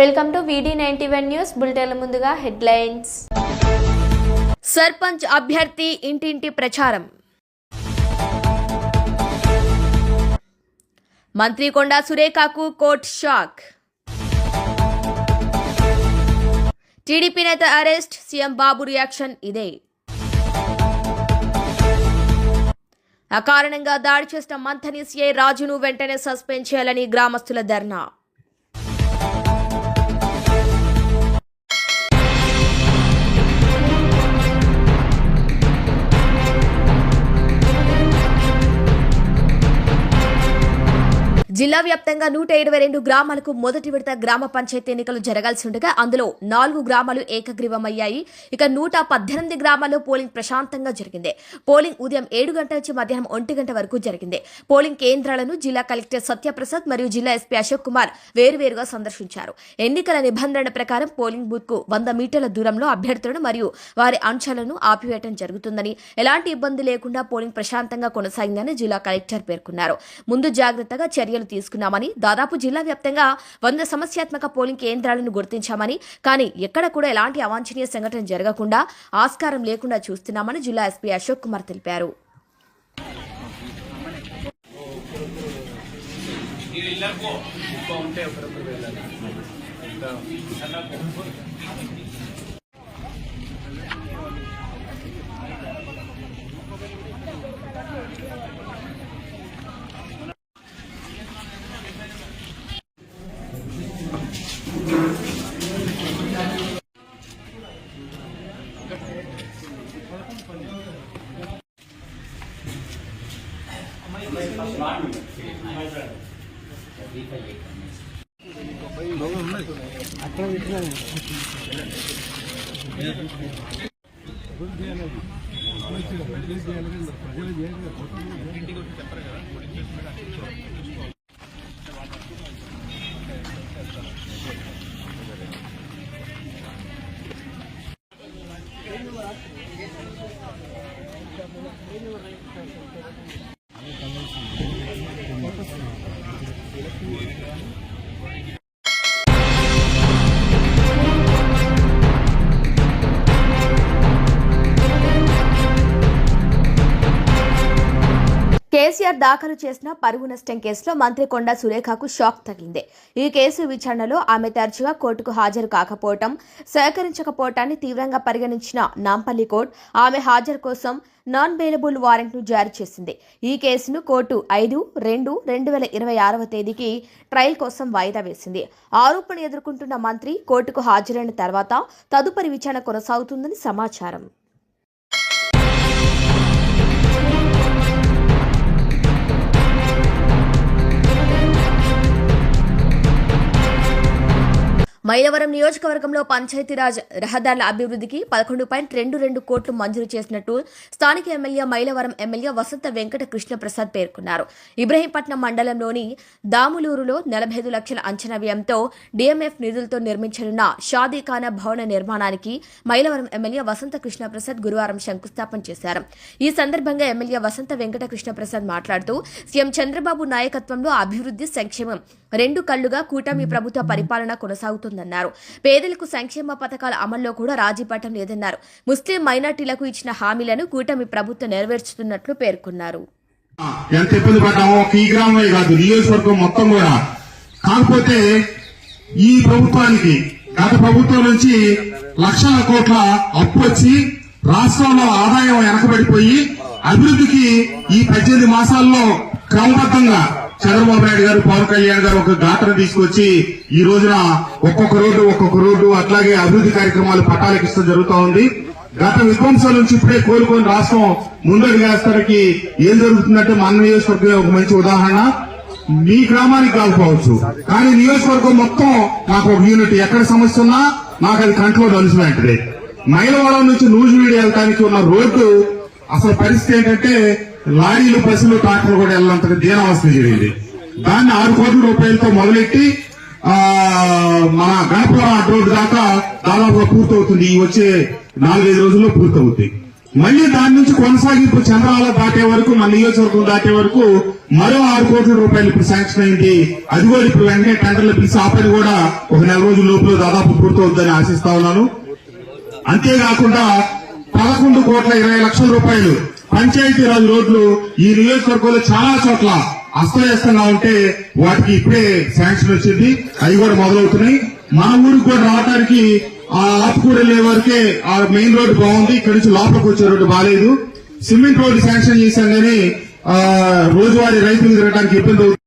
Welcome to VD ninety one news బులెటిన్ల ముందుగా headlines. Sarpanch అభ్యర్థి ఇంటింటి ప్రచారం. మంత్రి కొండా సురేఖకు కోర్ట్ షాక్. టీడీపీ నేత అరెస్ట్ సీఎం బాబు రియాక్షన్ ఇదే. అకారణంగా దాడి చేసిన మంథని సీఐ రాజును వెంటనే సస్పెండ్ చేయాలని గ్రామస్తుల ధర్నా. జిల్లా వ్యాప్తంగా నూట ఇరవై రెండు గ్రామాలకు మొదటి విడత గ్రామ పంచాయతీ ఎన్నికలు జరగాల్సి ఉండగా అందులో నాలుగు గ్రామాలు ఏకగ్రీవమయ్యాయి. ఇక నూట పద్దెనిమిది గ్రామాల్లో పోలింగ్ ప్రశాంతంగా జరిగింది. పోలింగ్ ఉదయం ఏడు గంటల నుంచి మధ్యాహ్నం ఒంటి గంట వరకు జరిగింది. పోలింగ్ కేంద్రాలను జిల్లా కలెక్టర్ సత్యప్రసాద్ మరియు జిల్లా ఎస్పీ అశోక్ కుమార్ వేరువేరుగా సందర్శించారు. ఎన్నికల నిబంధనల ప్రకారం పోలింగ్ బూత్కు వంద మీటర్ల దూరంలో అభ్యర్థులను మరియు వారి అంశాలను ఆపివేయడం జరుగుతుందని ఎలాంటి ఇబ్బంది లేకుండా పోలింగ్ ప్రశాంతంగా కొనసాగిందని జిల్లా కలెక్టర్ పేర్కొన్నారు. ముందు జాగ్రత్తగా చర్యలు తీసుకున్నామని దాదాపు జిల్లా వ్యాప్తంగా వంద సమస్యాత్మక పోలింగ్ కేంద్రాలను గుర్తించామని కానీ ఎక్కడ కూడా ఎలాంటి అవాంఛనీయ సంఘటన జరగకుండా ఆస్కారం లేకుండా చూస్తున్నామని జిల్లా ఎస్పీ అశోక్ కుమార్ తెలిపారు. చేయాలి ప్రజలు చేయాలి కేసీఆర్ దాఖలు చేసిన పరువు నష్టం కేసులో మంత్రి కొండా సురేఖకు షాక్ తగిలింది. ఈ కేసు విచారణలో ఆమె తరచుగా కోర్టుకు హాజరు కాకపోవటం సహకరించకపోవటాన్ని తీవ్రంగా పరిగణించిన నాంపల్లి కోర్టు ఆమె హాజరు కోసం నాన్ బెయిలబుల్ వారెంట్ను జారీ చేసింది. ఈ కేసును కోర్టు ఐదు రెండు రెండు వేల ఇరవై ఆరవ తేదీకి ట్రయల్ కోసం వాయిదా వేసింది. ఆరోపణ ఎదుర్కొంటున్న మంత్రి కోర్టుకు హాజరైన తర్వాత తదుపరి విచారణ కొనసాగుతుందని సమాచారం. మైలవరం నియోజకవర్గంలో పంచాయతీరాజ్ రహదారుల అభివృద్ధికి పదకొండు పాయింట్ రెండు రెండు కోట్లు మంజూరు చేసినట్టు స్థానిక ఎమ్మెల్యే మైలవరం ఎమ్మెల్యే వసంత వెంకట కృష్ణప్రసాద్ పేర్కొన్నారు. ఇబ్రహీంపట్నం మండలంలోని దాములూరులో నలభై ఐదు లక్షల అంచనా వ్యయంతో డీఎంఎఫ్ నిధులతో నిర్మించనున్న షాదీఖానా భవన నిర్మాణానికి మైలవరం ఎమ్మెల్యే వసంత కృష్ణప్రసాద్ గురువారం శంకుస్థాపన చేశారు. ఈ సందర్భంగా ఎమ్మెల్యే వసంత వెంకట కృష్ణప్రసాద్ మాట్లాడుతూ సీఎం చంద్రబాబు నాయకత్వంలో అభివృద్ధి సంక్షేమం రెండు కళ్ళుగా కూటమి ప్రభుత్వ పరిపాలన కొనసాగుతుంది. కొనసాగుతుందన్నారు పేదలకు సంక్షేమ పథకాల అమల్లో కూడా రాజీ పడటం లేదన్నారు. ముస్లిం మైనార్టీలకు ఇచ్చిన హామీలను కూటమి ప్రభుత్వం నెరవేర్చుతున్నట్లు పేర్కొన్నారు. ఎంత ఇబ్బంది పడ్డామో ఈ గ్రామమే కాదు నియోజకవర్గం మొత్తం కూడా. కాకపోతే ఈ ప్రభుత్వానికి గత ప్రభుత్వం నుంచి లక్షల కోట్ల అప్పు వచ్చి రాష్ట్రంలో ఆదాయం వెనకబడిపోయి అభివృద్ధికి ఈ పద్దెనిమిది మాసాల్లో క్రమబద్ధంగా చంద్రబాబు నాయుడు గారు పవన్ కళ్యాణ్ గారు ఒక గాటను తీసుకొచ్చి ఈ రోజున ఒక్కొక్క రోడ్డు ఒక్కొక్క రోడ్డు అట్లాగే అభివృద్ధి కార్యక్రమాలు పట్టాలకిస్తూ జరుగుతూ ఉంది. గత విధ్వంసాల నుంచి ఇప్పుడే కోలుకొని రాష్ట్రం ముందడుగేస్తానికి ఏం జరుగుతుందంటే మన నియోజకవర్గం ఒక మంచి ఉదాహరణ. మీ గ్రామానికి కాకపోవచ్చు కానీ నియోజకవర్గం మొత్తం నాకు ఒక యూనిట్ ఎక్కడ సమస్య ఉన్నా నాకు అది కంట్లో కలిసి వెంటనే మైలవరం నుంచి నూజివీడి వెళ్ళటానికి ఉన్న రోడ్డు అసలు పరిస్థితి ఏంటంటే లారీలు బస్సులు ట్రాక్టర్లు కూడా వెళ్ళినంత దీనావస్థ జరిగింది. దాన్ని ఆరు కోట్ల రూపాయలతో మొదలెట్టి మన గణపురం రోడ్డు దాకా దాదాపుగా పూర్తవుతుంది. ఈ వచ్చే నాలుగైదు రోజుల్లో పూర్తవుతుంది మళ్ళీ దాని నుంచి కొనసాగింపు చంద్రాల దాటే వరకు మన నియోజకవర్గం దాటే వరకు మరో ఆరు కోట్ల రూపాయలు ఇప్పుడు శాంక్షన్ అయింది. అది కూడా ఇప్పుడు వెంటనే టెండర్లు పిలిచి ఆ పని కూడా ఒక నెల రోజుల లోపల దాదాపు పూర్తవుతుందని ఆశిస్తా ఉన్నాను. అంతేకాకుండా పదకొండు కోట్ల ఇరవై లక్షల రూపాయలు పంచాయతీరాజ్ రోడ్లు ఈ నియోజకవర్గంలో చాలా చోట్ల అస్తవ్యస్తంగా ఉంటే వాటికి ఇప్పుడే శాంక్షన్ వచ్చింది. అవి కూడా మొదలవుతున్నాయి. మన ఊరికి కూడా రావడానికి ఆ ఆపుకూడ వరకే ఆ మెయిన్ రోడ్డు బాగుంది. ఇక్కడి నుంచి లోపలికి వచ్చే రోడ్డు బాగాలేదు సిమెంట్ రోడ్డు శాంక్షన్ చేశాం కానీ ఆ, రోజువారీ రైతులు తిరగడానికి ఇబ్బంది అవుతుంది.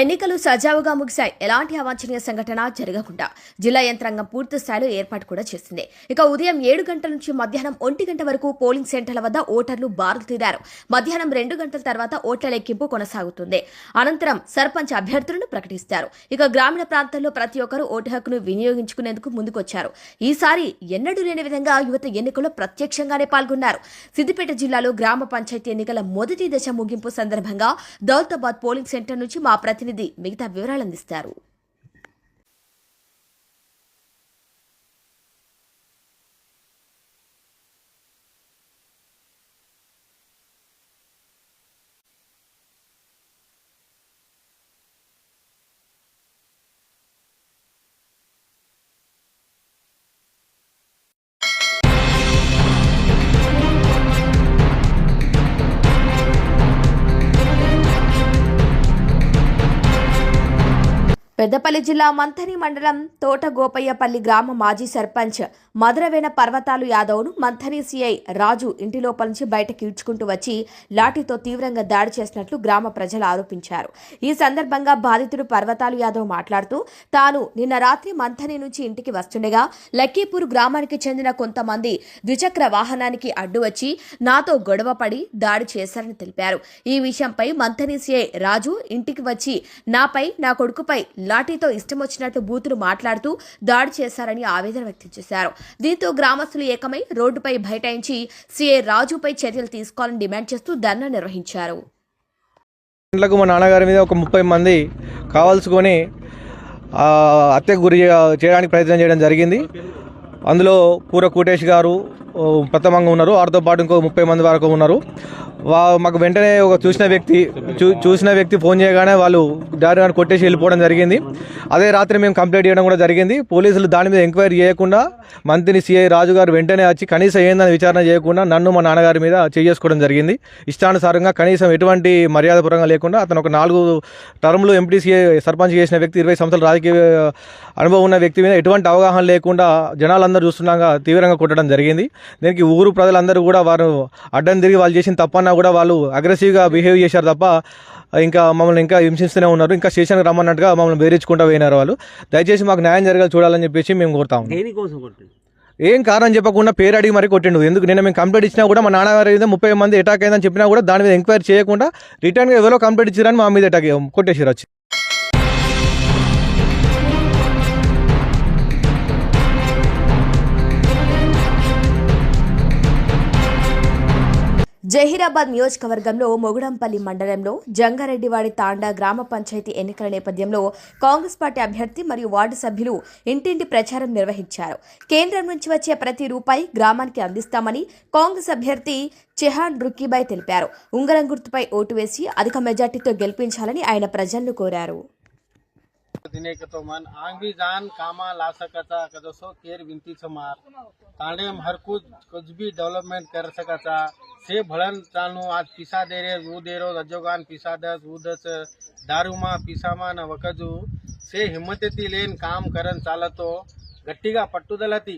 ఎన్నికల సజావుగా ముగిశాయి. ఎలాంటి అవాంఛనీయ సంఘటన జరగకుండా జిల్లా యంత్రాంగం పూర్తి స్థాయిలో ఏర్పాటు కూడా చేసింది. ఇక ఉదయం ఏడు గంటల నుంచి మధ్యాహ్నం ఒంటి గంట వరకు పోలింగ్ సెంటర్ల వద్ద ఓటర్లు బారులు తీరారు. మధ్యాహ్నం రెండు గంటల తర్వాత ఓట్ల లెక్కింపు కొనసాగుతుంది. అనంతరం సర్పంచ్ అభ్యర్థులను ప్రకటిస్తారు. ఇక గ్రామీణ ప్రాంతాల్లో ప్రతి ఒక్కరూ ఓటు హక్కును వినియోగించుకునేందుకు ముందుకొచ్చారు. ఈసారి ఎన్నడూ లేని విధంగా యువత ఎన్నికల్లో ప్రత్యక్షంగానే పాల్గొన్నారు. సిద్దిపేట జిల్లాలో గ్రామ పంచాయతీ ఎన్నికల మొదటి దశ ముగింపు సందర్భంగా దౌలతాబాద్ పోలింగ్ సెంటర్ నుంచి మా ప్రతినిధి మిగతా వివరాలు అందిస్తారు పెద్దపల్లి జిల్లా మంథని మండలం తోట గోపయ్యపల్లి గ్రామ మాజీ సర్పంచ్ మధురవేణ పర్వతాలు యాదవ్ను మంథని సీఐ రాజు ఇంటి లోపల నుంచి బయటకు ఈడ్చుకుంటూ వచ్చి లాఠీతో తీవ్రంగా దాడి చేసినట్లు గ్రామ ప్రజలు ఆరోపించారు. ఈ సందర్భంగా బాధితుడు పర్వతాలు యాదవ్ మాట్లాడుతూ తాను నిన్న రాత్రి మంథని నుంచి ఇంటికి వస్తుండగా లక్కీపూర్ గ్రామానికి చెందిన కొంతమంది ద్విచక్ర వాహనానికి అడ్డు వచ్చి నాతో గొడవపడి దాడి చేశారని తెలిపారు. ఈ విషయంపై మంథని సీఐ రాజు ఇంటికి వచ్చి నాపై నా కొడుకుపై లాఠీతో ఇష్టమొచ్చినట్లు బూతులు మాట్లాడుతూ దాడి చేశారని ఆవేదన వ్యక్తం చేశారు. దీంతో గ్రామస్తులు ఏకమై రోడ్డుపై బైఠాయించి సీఏ రాజుపై చర్యలు తీసుకోవాలని డిమాండ్ చేస్తూ ధర్నా నిర్వహించారు. గంటలకు మా నాన్నగారి మీద ఒక ముప్పై మంది కావాల్సుకొని హత్యకు గురి చేయడానికి ప్రయత్నం చేయడం జరిగింది. అందులో పూర కోటేష్ గారు ప్రథమంగా ఉన్నారు. వారితో పాటు ఇంకో ముప్పై మంది వరకు ఉన్నారు. వా మాకు వెంటనే ఒక చూసిన వ్యక్తి చూ చూసిన వ్యక్తి ఫోన్ చేయగానే వాళ్ళు దారి కొట్టేసి వెళ్ళిపోవడం జరిగింది. అదే రాత్రి మేము కంప్లైంట్ చేయడం కూడా జరిగింది. పోలీసులు దాని మీద ఎంక్వైరీ చేయకుండా మంత్రిని సిఐ రాజు గారు వెంటనే వచ్చి కనీసం ఏందని విచారణ చేయకుండా నన్ను మా నాన్నగారి మీద చేసుకోవడం జరిగింది. ఇష్టానుసారంగా కనీసం ఎటువంటి మర్యాదపూర్వకంగా లేకుండా అతను ఒక నాలుగు టర్మ్లు ఎంపీసీఏ సర్పంచ్ చేసిన వ్యక్తి ఇరవై సంవత్సరాల రాజకీయ అనుభవం ఉన్న వ్యక్తి మీద ఎటువంటి అవగాహన లేకుండా జనాలందరూ చూస్తున్నాగా తీవ్రంగా కొట్టడం జరిగింది. దీనికి ఊరు ప్రజలందరూ కూడా వారు అడ్డం తిరిగి వాళ్ళు చేసిన తప్పన్నా కూడా వాళ్ళు అగ్రెసివ్గా బిహేవ్ చేశారు తప్ప ఇంకా మమ్మల్ని ఇంకా హింసిస్తూనే ఉన్నారు. ఇంకా స్టేషన్కి రమ్మన్నట్టుగా మమ్మల్ని బెదిరించుకుంటూ పోయినారు వాళ్ళు. దయచేసి మాకు న్యాయం జరగాలి చూడాలని చెప్పేసి మేము కోరుతాము కొట్టింది ఏం కారణం చెప్పకుండా పేరు అడిగి మరీ కొట్టిండు. ఎందుకు? నేను మేము కంప్లైంట్ ఇచ్చినా కూడా మా నాన్నగారి మీద ముప్పై మంది అటాక్ అయిందని చెప్పినా కూడా దాని మీద ఎంక్వైరీ చేయకుండా రిటర్న్గా ఎవరో కంప్లైంట్ ఇచ్చారని మా మీద అటాక్ కొట్టేసారు వచ్చి. జహీరాబాద్ నియోజకవర్గంలో మొగుడంపల్లి మండలంలో జంగారెడ్డివాడి తాండా గ్రామ పంచాయతీ ఎన్నికల నేపథ్యంలో కాంగ్రెస్ పార్టీ అభ్యర్థి మరియు వార్డు సభ్యులు ఇంటింటి ప్రచారం నిర్వహించారు. కేంద్రం నుంచి వచ్చే ప్రతి రూపాయి గ్రామానికి అందిస్తామని కాంగ్రెస్ అభ్యర్థి చెహాన్ రుక్కీబాయ్ తెలిపారు. ఉంగరం గుర్తుపై ఓటు వేసి అధిక మెజార్టీతో గెలిపించాలని ఆయన ప్రజలను కోరారు. पद्धतीने मन. आंगी जान कामा ला लासकाचा कदसो केर विनती छ मार. ताणे हर कुछ कुछ भी डेवलपमेंट कर सकाचा. से भलन चालू आज पिसा देरे ऊ देरो रजोगान पिसा दस उदच दारुमा पिसामा न वकजु. से हिम्मत ती लेन काम करन चालतो. गट्टी का पट्टू दलाती.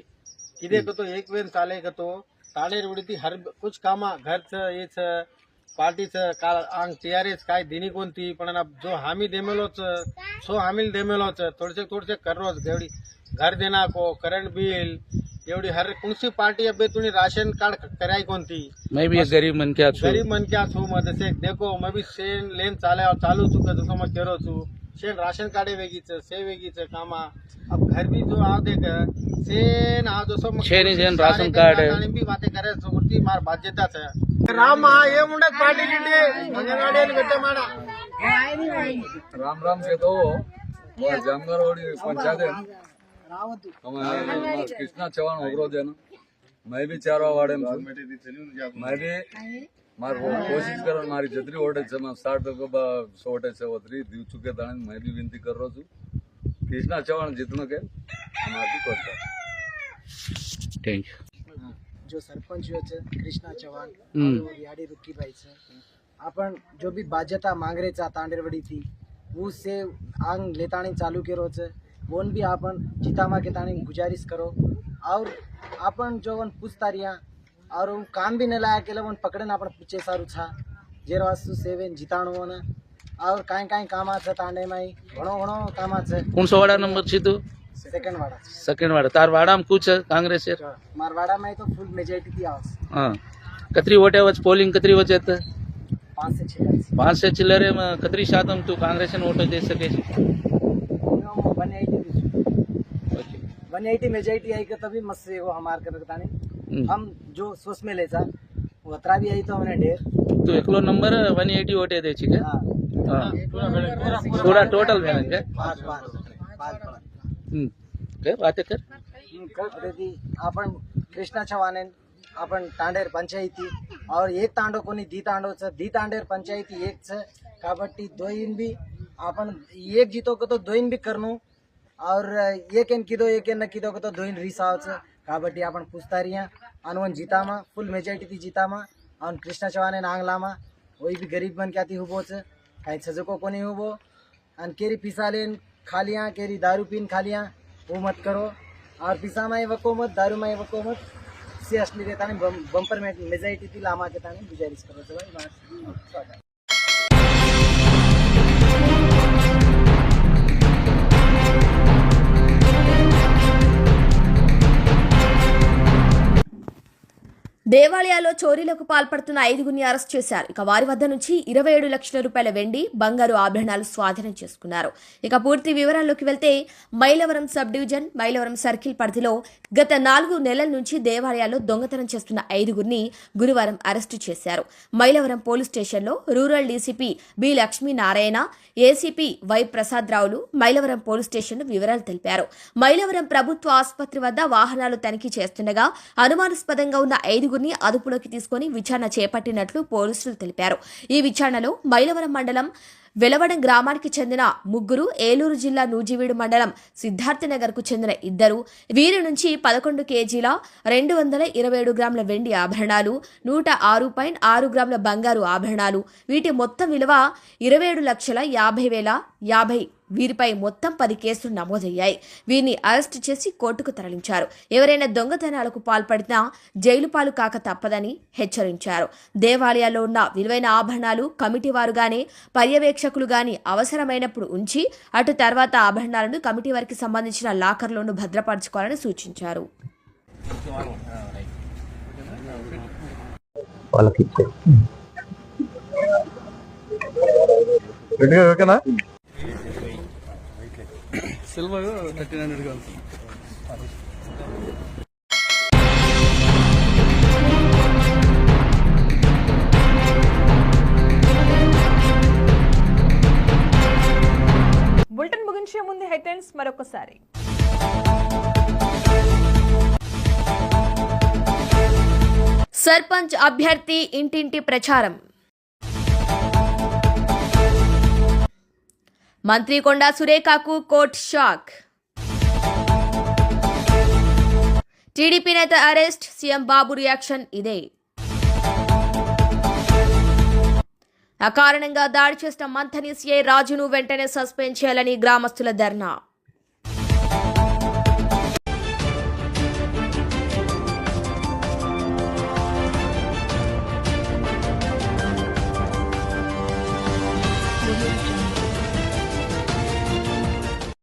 किदे कतो एक वेन चाले कतो. ताणे रुडीती हर कुछ कामा घरच येच. छ पार्टीचं काल अंग टीआरएस काय दिनी कोणती पण ना जो हामी देमेलोच सो हामी देमेलोच थोडेसे थोडेसे कररोच एवढी घर देना को करंट बिल एवढी हर कोणसी पार्टी अबे तुम्ही राशन कार्ड कराय कोणती? मैं भी गरीब मन के छू गरीब मन क्या छू मग जसे देखो मैं भी शेण लेन चाले चालू चुक जसं मग केरो छू शेण राशन कार्ड वेगीच से वेगीच कामा. अब घर भी जो आ देख शेण आ जसो ही राशन कार्ड. बी बाते करे सुरती मार बाध्यताच. आहे రామ ఏముండదు పార్టీ గిండి అంగన్వాడీ అని పెట్టామాడ राम राम के तो और जंगल रोड़ी पंचायत है हमारे कृष्णा चौहान अवरोध है ना मैं भी चारों वार्ड में मैं भी मार वो कोशिश कर हमारी जितनी वोट है मैं साठ तक सौ वोट है उतनी दी चुके थे मैं भी विनती कर रहा हूँ कृष्णा चौहान जितना के हमारी करता थैंक यू जो सरपंच हुए છે કૃષ્ણા ચૌહાણ હમ. और रियाड़ी रुक्की भाई છે આપણ જો બી બાજ્યતા માંગરે છે તાંડેરવડી થી હું से आंग लेताणी चालू करो છે वोन भी आपन जीतामा के ताणी गुजारिश करो और आपन जो वन पूछता रिया और वो काम भी न लाया के वन पकड़े ना अपन पीछे सारू छा जेर वास्तु सेवेन जीताणो वन और काई काई कामा છે તાંડે માં ઘણો ઘણો કામા છે કોણસો વાડા નંબર છે તું सेकंड वाड़ा। सेकंड वाड़ा। तार वाडाम कुछ कांग्रेस है मार वाडा में तो फुल मेजॉरिटी थी आवाज़ हाँ। कतरी वोट है वच पोलिंग कतरी वच येत पाँच से छिलर पाँच से छिलर में कतरी शातम तू कांग्रेस ने वोट दे सके छी? वन एटी मेजॉरिटी आई के तभी मस्त से वो हमार कर बताने। हम्म। हम जो सोच में ले जा वो अतरा भी आई तो हमने ढेर तू एकलो नंबर 180 वोट दे छे हाँ। हाँ। पूरा टोटल भेलन के 5 5 5 काय आता तर कधी आपण कृष्णा चव्हाण आपण तांडेर पंचायती और एक तांडो कोणी दी तांडोच दी तांडेर पंचायती एक छ काबट्टी दो इन भी अपन एक जीतो को तो दो इन भी करनू और एक इन किदो एक इन न किदो को तो दो इन रिसावच काबट्टी आपण पुस्तारिया अनवन जीतामा फुल मेजॉरिटी थी जीतामा और कृष्णा चव्हाण आंगलामा वही भी गरीब बन क्या थी हुबोच कहीं छजको कोनी हुबो अन केरी खा लिया केरी दारू पीन खा लिया वो मत करो और पिसा में वको मत दारू में वको मत सी असली देता बंपर में मेजॉरिटी थी लामा के ताने गुजारिश करो चलो దేవాలయాల్లో చోరీలకు పాల్పడుతున్న ఐదుగురిని అరెస్ట్ చేశారు. ఇక వారి వద్ద నుంచి ఇరవై ఏడు లక్షల రూపాయల వెండి బంగారు ఆభరణాలు స్వాధీనం చేసుకున్నారు. ఇక పూర్తి వివరాల్లోకి వెళ్తే Mylavaram sub division Mylavaram circle పరిధిలో గత నాలుగు నెలల నుంచి దేవాలయాల్లో దొంగతనం చేస్తున్న ఐదుగురిని గురువారం అరెస్టు చేశారు. మైలవరం పోలీస్ స్టేషన్లో rural DCP B Lakshminarayana ACP Y Prasad రావులు Mylavaram police station వివరాలు తెలిపారు. మైలవరం ప్రభుత్వ ఆసుపత్రి వద్ద వాహనాలు తనిఖీ చేస్తుండగా అనుమానాస్పదంగా ఉన్న ఐదుగురు ఐదుగురిని అదుపులోకి తీసుకుని విచారణ చేపట్టినట్లు పోలీసులు తెలిపారు. ఈ విచారణలో మైలవరం మండలం వెలవడం గ్రామానికి చెందిన ముగ్గురు ఏలూరు జిల్లా నూజివీడు మండలం సిద్ధార్థనగర్కు చెందిన ఇద్దరు. వీరి నుంచి పదకొండు కేజీల రెండు వందల ఇరవై ఏడు గ్రాముల వెండి ఆభరణాలు నూట ఆరు పాయింట్ ఆరు గ్రాముల బంగారు ఆభరణాలు వీటి మొత్తం విలువ ఇరవై ఏడు లక్షల యాభై వేల యాభై వీరిపై మొత్తం పది కేసులు నమోదయ్యాయి. వీరిని అరెస్టు చేసి కోర్టుకు తరలించారు. ఎవరైనా దొంగతనాలకు పాల్పడినా జైలు పాలు కాక తప్పదని హెచ్చరించారు. దేవాలయాల్లో ఉన్న విలువైన ఆభరణాలు కమిటీ వారుగానే పర్యవేక్షకులు గాని అవసరమైనప్పుడు ఉంచి అటు తర్వాత ఆభరణాలను కమిటీ వారికి సంబంధించిన లాకర్లోను భద్రపరచుకోవాలని సూచించారు. బులెటిన్ ముగించే ముందు హెడ్లైన్స్ మరొకసారి. సర్పంచ్ అభ్యర్థి ఇంటింటి ప్రచారం. మంత్రి కొండా సురేఖకు కోర్ట్ షాక్. టీడీపీ నేత అరెస్ట్ సీఎం బాబు రియాక్షన్ ఇదే. అకారణంగా దాడి చేసిన మంథని సీఐ రాజును వెంటనే సస్పెండ్ చేయాలని గ్రామస్తుల ధర్నా.